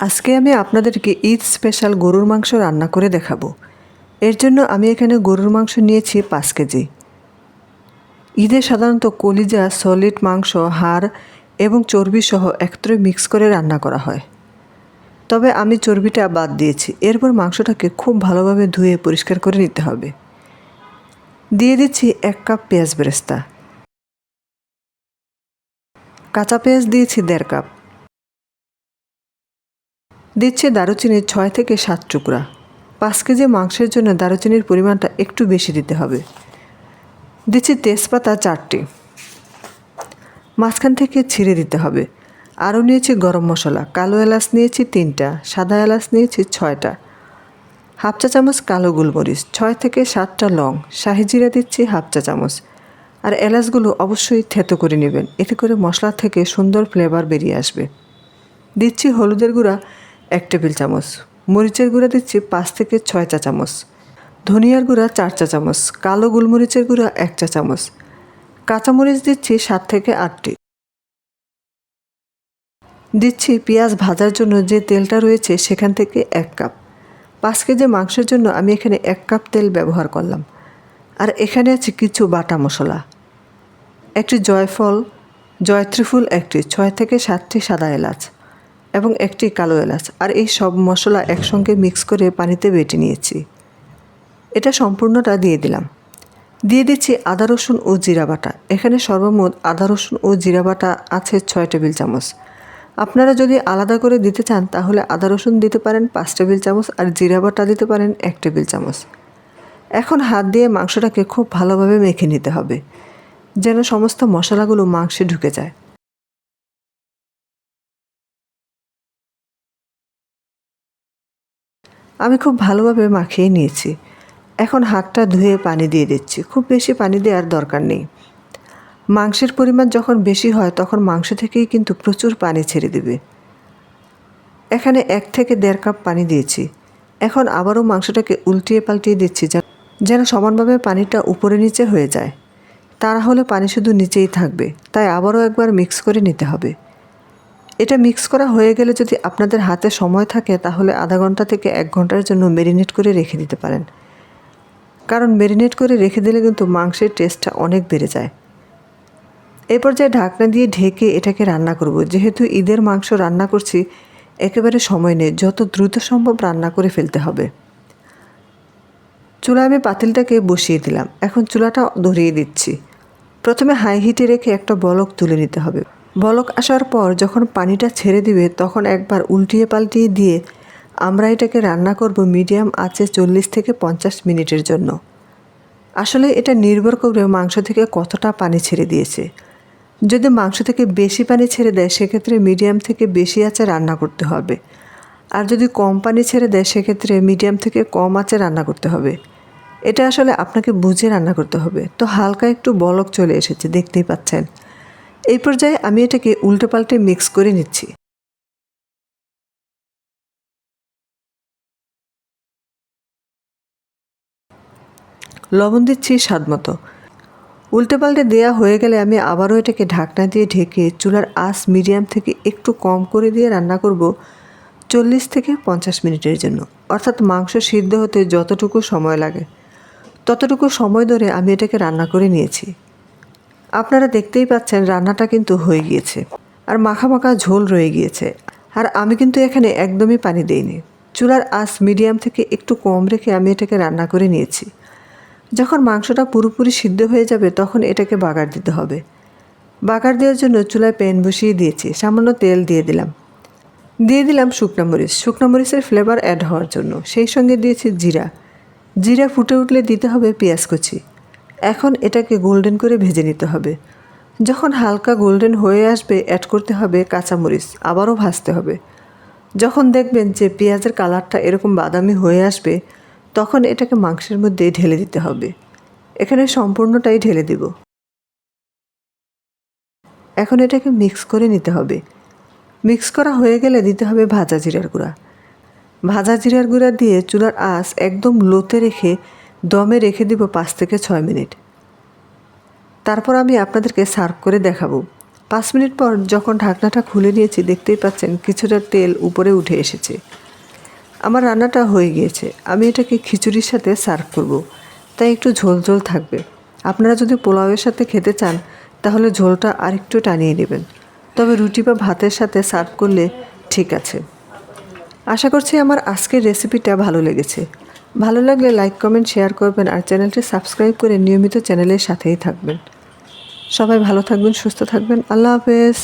আজকে আমি আপনাদেরকে ঈদ স্পেশাল গরুর মাংস রান্না করে দেখাবো। এর জন্য আমি এখানে গরুর মাংস নিয়েছি পাঁচ কেজি। ঈদে সাধারণত কলিজা, সলিড মাংস, হাড় এবং চর্বি সহ একত্রে মিক্স করে রান্না করা হয়। তবে আমি চর্বিটা বাদ দিয়েছি। এরপর মাংসটাকে খুব ভালোভাবে ধুয়ে পরিষ্কার করে নিতে হবে। দিয়ে দিচ্ছি এক কাপ পেঁয়াজ বেরেস্তা। কাঁচা পেঁয়াজ দিয়েছি দেড় কাপ। দিচ্ছে দারুচিনির ছয় থেকে সাত টুকরা। পাঁচ কেজি মাংসের জন্য দারুচিনির পরিমাণটা একটু বেশি দিতে হবে। দিচ্ছি তেজপাতা চারটি। মাঝখান থেকে ছিঁড়ে দিতে হবে। আরও নিয়েছি গরম মশলা। কালো এলাচ নিয়েছি তিনটা। সাদা এলাচ নিয়েছি ছয়টা। হাফ চা চামচ কালো গোলমরিচ, ছয় থেকে সাতটা লং। শাহি জিরা দিচ্ছি হাফ চা চামচ। আর এলাচগুলো অবশ্যই থেতো করে নেবেন। এতে করে মশলা থেকে সুন্দর ফ্লেভার বেরিয়ে আসবে। দিচ্ছি হলুদের গুঁড়া। এক টেবিল চামচ। মরিচের গুঁড়া দিচ্ছি পাঁচ থেকে ছয় চা চামচ। ধনিয়ার গুঁড়া চার চা চামচ। কালো গোলমরিচের গুঁড়া এক চা চামচ। কাঁচামরিচ দিচ্ছি সাত থেকে আটটি। দিচ্ছি পেঁয়াজ ভাজার জন্য যে তেলটা রয়েছে সেখান থেকে এক কাপ। পাঁচ কেজি মাংসের জন্য আমি এখানে এক কাপ তেল ব্যবহার করলাম। আর এখানে আছে কিছু বাটা মশলা। একটি জয়ফল, জয়ত্রীফুল একটি, ছয় থেকে সাতটি সাদা এলাচ। এবং একটি কালো এলাচ। আর এই সব মশলা একসঙ্গে মিক্স করে পানিতে বেটে নিয়েছি। এটা সম্পূর্ণটা দিয়ে দিলাম। দিয়ে দিচ্ছি আদা, রসুন ও জিরা বাটা। এখানে সর্বমোট আদা, রসুন ও জিরা বাটা আছে ছয় টেবিল চামচ। আপনারা যদি আলাদা করে দিতে চান, তাহলে আদা, রসুন দিতে পারেন পাঁচ টেবিল চামচ আর জিরা বাটা দিতে পারেন এক টেবিল চামচ। এখন হাত দিয়ে মাংসটাকে খুব ভালোভাবে মেখে নিতে হবে, যেন সমস্ত মশলাগুলো মাংসে ঢুকে যায়। আমি খুব ভালোভাবে মাখিয়ে নিয়েছি। এখন হাতটা ধুয়ে পানি দিয়ে দিচ্ছি। খুব বেশি পানি দেওয়ার দরকার নেই। মাংসের পরিমাণ যখন বেশি হয়, তখন মাংস থেকেই কিন্তু প্রচুর পানি ছেড়ে দেবে। এখানে এক থেকে দেড় কাপ পানি দিয়েছি। এখন আবারও মাংসটাকে উল্টিয়ে পাল্টিয়ে দিচ্ছি যেন সমানভাবে পানিটা উপরে নিচে হয়ে যায়। তারা হলে পানি শুধু নিচেই থাকবে। তাই আবারও একবার মিক্স করে নিতে হবে। এটা মিক্স করা হয়ে গেলে যদি আপনাদের হাতে সময় থাকে, তাহলে আধা ঘণ্টা থেকে এক ঘণ্টার জন্য মেরিনেট করে রেখে দিতে পারেন। কারণ মেরিনেট করে রেখে দিলে কিন্তু মাংসের টেস্টটা অনেক বেড়ে যায়। এই পর্যায়ে ঢাকনা দিয়ে ঢেকে এটাকে রান্না করব। যেহেতু ঈদের মাংস রান্না করছি, একেবারে সময় নেই, যত দ্রুত সম্ভব রান্না করে ফেলতে হবে। চুলা আমি পাতিলটাকে বসিয়ে দিলাম। এখন চুলাটা ধরিয়ে দিচ্ছি। প্রথমে হাই হিটে রেখে একটা বলক তুলে নিতে হবে। বলক আসার পর যখন পানিটা ছেড়ে দিবে, তখন একবার উল্টিয়ে পাল্টিয়ে দিয়ে আমরা এটাকে রান্না করব মিডিয়াম আঁচে চল্লিশ থেকে পঞ্চাশ মিনিটের জন্য। আসলে এটা নির্ভর করবে মাংস থেকে কতটা পানি ছেড়ে দিয়েছে। যদি মাংস থেকে বেশি পানি ছেড়ে দেয়, সেক্ষেত্রে মিডিয়াম থেকে বেশি আঁচে রান্না করতে হবে। আর যদি কম পানি ছেড়ে দেয়, সেক্ষেত্রে মিডিয়াম থেকে কম আঁচে রান্না করতে হবে। এটা আসলে আপনাকে বুঝে রান্না করতে হবে। তো হালকা একটু বলক চলে এসেছে, দেখতেই পাচ্ছেন। এই পর্যায়ে আমি এটাকে উল্টে পাল্টে মিক্স করে নিচ্ছি। লবণ দিচ্ছি স্বাদ মতো। উল্টে পাল্টে দেওয়া হয়ে গেলে আমি আবারও এটাকে ঢাকনা দিয়ে ঢেকে চুলার আঁচ মিডিয়াম থেকে একটু কম করে দিয়ে রান্না করব চল্লিশ থেকে পঞ্চাশ মিনিটের জন্য। অর্থাৎ মাংস সিদ্ধ হতে যতটুকু সময় লাগে, ততটুকু সময় ধরে আমি এটাকে রান্না করে নিয়েছি। আপনারা দেখতেই পাচ্ছেন রান্নাটা কিন্তু হয়ে গিয়েছে। আর মাখা মাখা ঝোল রয়ে গিয়েছে। আর আমি কিন্তু এখানে একদমই পানি দিইনি। চুলার আঁচ মিডিয়াম থেকে একটু কম রেখে আমি এটাকে রান্না করে নিয়েছি। যখন মাংসটা পুরোপুরি সিদ্ধ হয়ে যাবে তখন এটাকে বাগার দিতে হবে। বাগার দেওয়ার জন্য চুলায় প্যান বসিয়ে দিয়েছি। সামান্য তেল দিয়ে দিলাম। দিয়ে দিলাম শুকনো মরিচ। শুকনো মরিচের ফ্লেভার অ্যাড হওয়ার জন্য। সেই সঙ্গে দিয়েছি জিরা। জিরা ফুটে উঠলে দিতে হবে পেঁয়াজ কুচি। এখন এটাকে গোল্ডেন করে ভেজে নিতে হবে। যখন হালকা গোল্ডেন হয়ে আসবে অ্যাড করতে হবে কাঁচামরিচ, আবারও ভাজতে হবে। যখন দেখবেন যে পেঁয়াজের কালারটা এরকম বাদামি হয়ে আসবে, তখন এটাকে মাংসের মধ্যে ঢেলে দিতে হবে। এখানে সম্পূর্ণটাই ঢেলে দিব। এখন এটাকে মিক্স করে নিতে হবে। মিক্স করা হয়ে গেলে দিতে হবে ভাজা জিরার গুঁড়া। ভাজা জিরার গুঁড়া দিয়ে চুলার আঁচ একদম লোতে রেখে দমে রেখে দিব পাঁচ থেকে ছয় মিনিট। তারপর আমি আপনাদেরকে সার্ভ করে দেখাবো। পাঁচ মিনিট পর যখন ঢাকনাটা খুলে নিয়েছি, দেখতেই পাচ্ছেন কিছুটা তেল উপরে উঠে এসেছে। আমার রান্নাটা হয়ে গিয়েছে। আমি এটাকে খিচুড়ির সাথে সার্ভ করব। তাই একটু ঝোল ঝোল থাকবে। আপনারা যদি পোলাওয়ের সাথে খেতে চান, তাহলে ঝোলটা আরেকটু টানিয়ে নেবেন। তবে রুটি বা ভাতের সাথে সার্ভ করলে ঠিক আছে। আশা করছি আমার আজকের রেসিপিটা ভালো লেগেছে। ভালো লাগলে লাইক কমেন্ট শেয়ার করবেন আর চ্যানেলটি সাবস্ক্রাইব করে নিয়মিত চ্যানেলের সাথেই থাকবেন। সবাই ভালো থাকবেন, সুস্থ থাকবেন। আল্লাহ হাফেজ।